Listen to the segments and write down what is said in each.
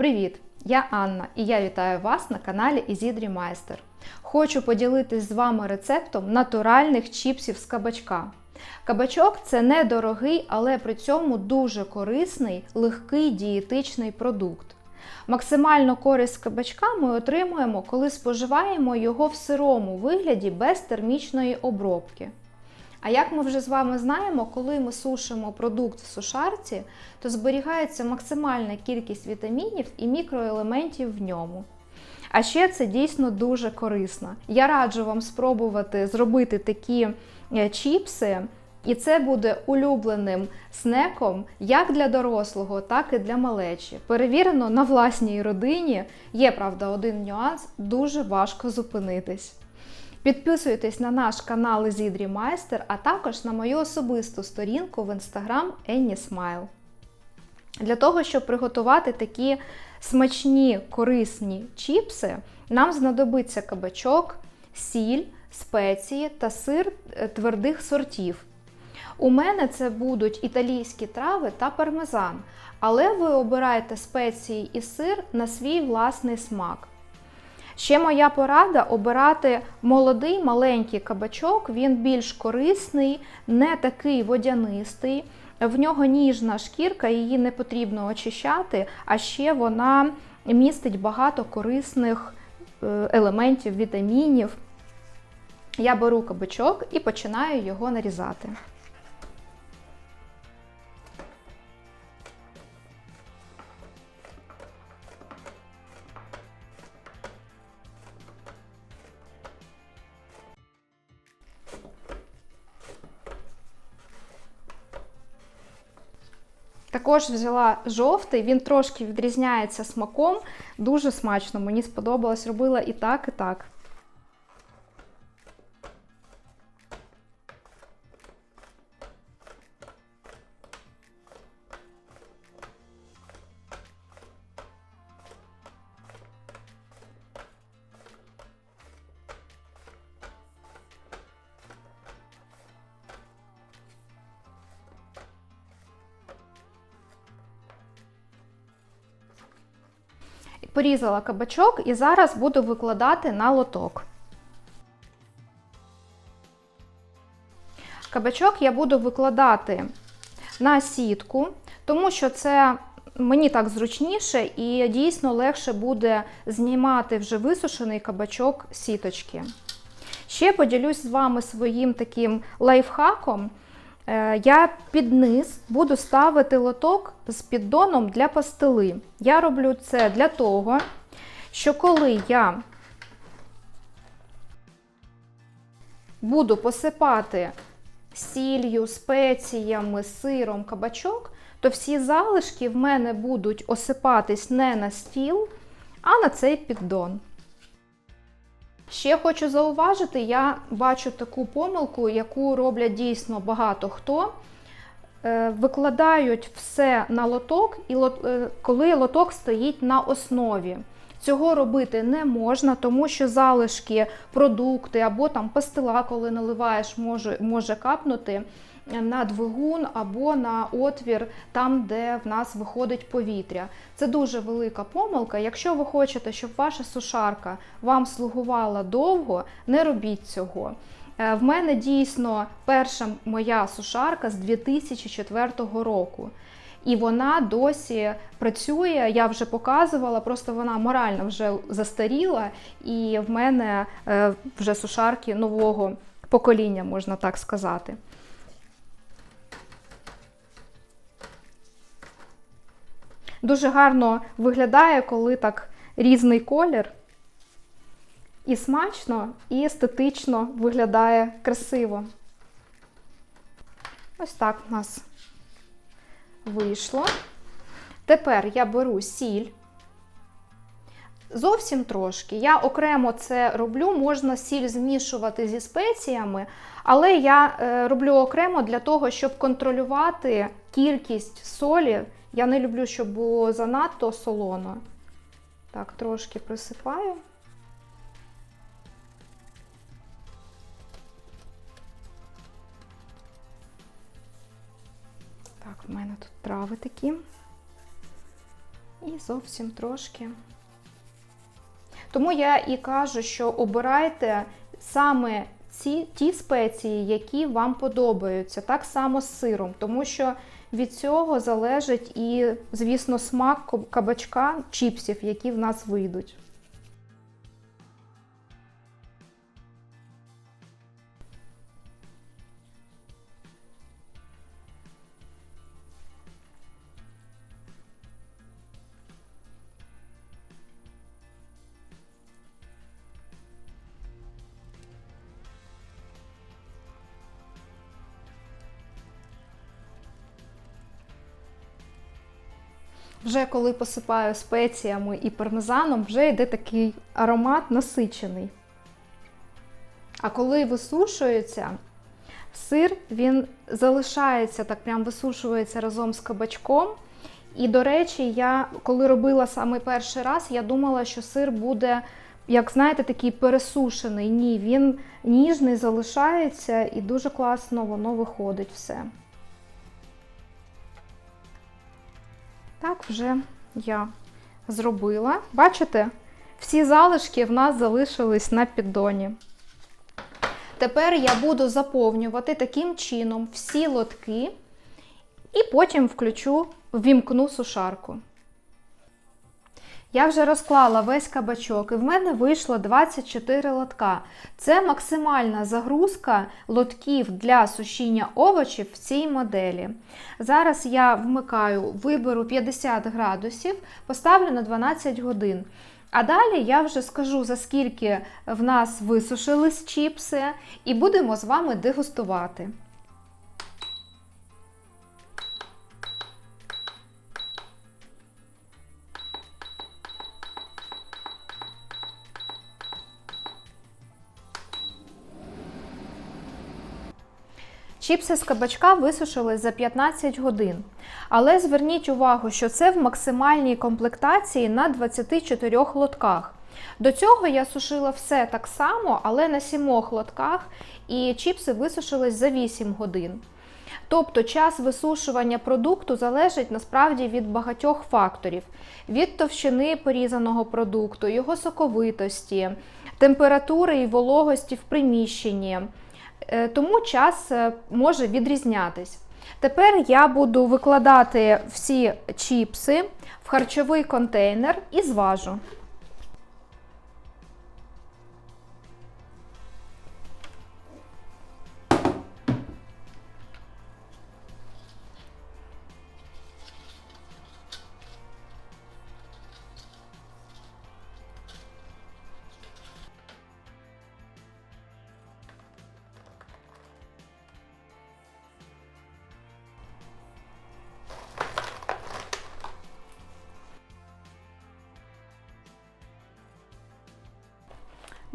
Привіт! Я Анна і я вітаю вас на каналі Ізідрі Майстер. Хочу поділитись з вами рецептом натуральних чіпсів з кабачка. Кабачок це недорогий, але при цьому дуже корисний, легкий дієтичний продукт. Максимальну користь кабачка ми отримуємо, коли споживаємо його в сирому вигляді без термічної обробки. А як ми вже з вами знаємо, коли ми сушимо продукт в сушарці, то зберігається максимальна кількість вітамінів і мікроелементів в ньому. А ще це дійсно дуже корисно. Я раджу вам спробувати зробити такі е, чіпси, і це буде улюбленим снеком як для дорослого, так і для малечі. Перевірено на власній родині. Є, правда, один нюанс, дуже важко зупинитись. Підписуйтесь на наш канал Зідрі Майстер, а також на мою особисту сторінку в інстаграм Енні. Для того, щоб приготувати такі смачні корисні чіпси, нам знадобиться кабачок, сіль, спеції та сир е, твердих сортів. У мене це будуть італійські трави та пармезан, але ви обираєте спеції і сир на свій власний смак. Ще моя порада обирати молодий маленький кабачок, він більш корисний, не такий водянистий. В нього ніжна шкірка, її не потрібно очищати, а ще вона містить багато корисних е, елементів, вітамінів. Я беру кабачок і починаю його нарізати. Також взяла жовтий, він трошки відрізняється смаком, дуже смачно, мені сподобалось, робила і так, і так. Порізала кабачок і зараз буду викладати на лоток. Кабачок я буду викладати на сітку, тому що це мені так зручніше і дійсно легше буде знімати вже висушений кабачок сіточки. Ще поділюсь з вами своїм таким лайфхаком. Е, я під низ буду ставити лоток з піддоном для пастили. Я роблю це для того, що коли я буду посипати сіллю, спеціями, сиром, кабачок, то всі залишки в мене будуть осипатись не на стіл, а на цей піддон. Ще хочу зауважити, я бачу таку помилку, яку роблять дійсно багато хто. Е, викладають все на лоток, і е, коли лоток стоїть на основі. Цього робити не можна, тому що залишки, продукти або там пастила, коли наливаєш, може, може капнути на двигун або на отвір, там, де в нас виходить повітря. Це дуже велика помилка. Якщо ви хочете, щоб ваша сушарка вам слугувала довго, не робіть цього. Е, в мене дійсно перша моя сушарка з 2004 року. І вона досі працює, я вже показувала, просто вона морально вже застаріла, і в мене е, вже сушарки нового покоління, можна так сказати. Дуже гарно виглядає, коли так різний колір. І смачно, і естетично виглядає красиво. Ось так у нас вийшло. Тепер я беру сіль. Зовсім трошки. Я окремо це роблю, можна сіль змішувати зі спеціями, але я е, роблю окремо для того, щоб контролювати кількість солі. Я не люблю, щоб було занадто солоно. Так, трошки присипаю. Так, в мене тут трави такі. І зовсім трошки. Тому я і кажу, що обирайте саме ці ті спеції, які вам подобаються, так само з сиром, тому що від цього залежить і, звісно, смак кабачка, чіпсів, які в нас вийдуть. Вже коли посипаю спеціями і пармезаном, вже йде такий аромат насичений. А коли висушується, сир він залишається, так прям висушується разом з кабачком. І, до речі, я коли робила саме перший раз, я думала, що сир буде, як знаєте, такий пересушений. Ні, він ніжний залишається і дуже класно воно виходить все. Так, вже я зробила. Бачите, всі залишки в нас залишились на піддоні. Тепер я буду заповнювати таким чином всі лотки і потім включу, ввімкну сушарку. Я вже розклала весь кабачок і в мене вийшло 24 лотка. Це максимальна загрузка лотків для сушіння овочів в цій моделі. Зараз я вмикаю, виберу 50 градусів, поставлю на 12 годин. А далі я вже скажу, за скільки в нас висушились чіпси, і будемо з вами дегустувати. Чіпси з кабачка висушились за 15 годин. Але зверніть увагу, що це в максимальній комплектації на 24 лотках. До цього я сушила все так само, але на 7 лотках, і чіпси висушились за 8 годин. Тобто час висушування продукту залежить насправді від багатьох факторів: від товщини порізаного продукту, його соковитості, температури і вологості в приміщенні. Е, тому час е, може відрізнятись. Тепер я буду викладати всі чіпси в харчовий контейнер і зважу.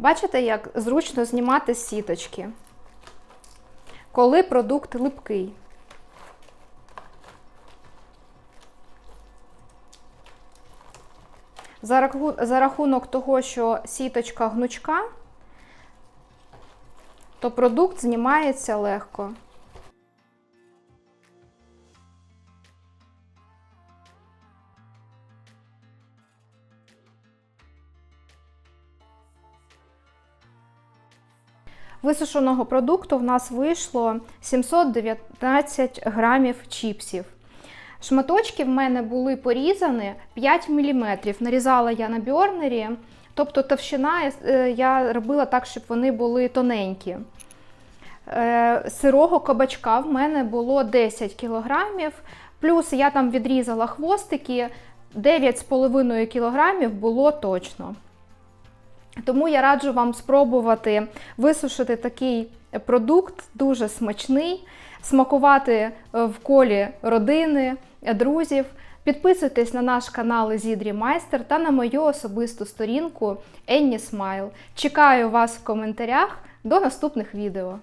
Бачите, як зручно знімати сіточки, коли продукт липкий. За рахунок того, що сіточка гнучка, то продукт знімається легко. Висушеного продукту в нас вийшло 719 грамів чіпсів. Шматочки в мене були порізані 5 мм. Нарізала я на бьорнері, тобто товщина е, я робила так, щоб вони були тоненькі. Е, сирого кабачка в мене було 10 кг, плюс я там відрізала хвостики, 9,5 кг було точно. Тому я раджу вам спробувати висушити такий продукт, дуже смачний, смакувати е, в колі родини, друзів. Підписуйтесь на наш канал Зідрі Майстер та на мою особисту сторінку Енні Смайл. Чекаю вас в коментарях до наступних відео.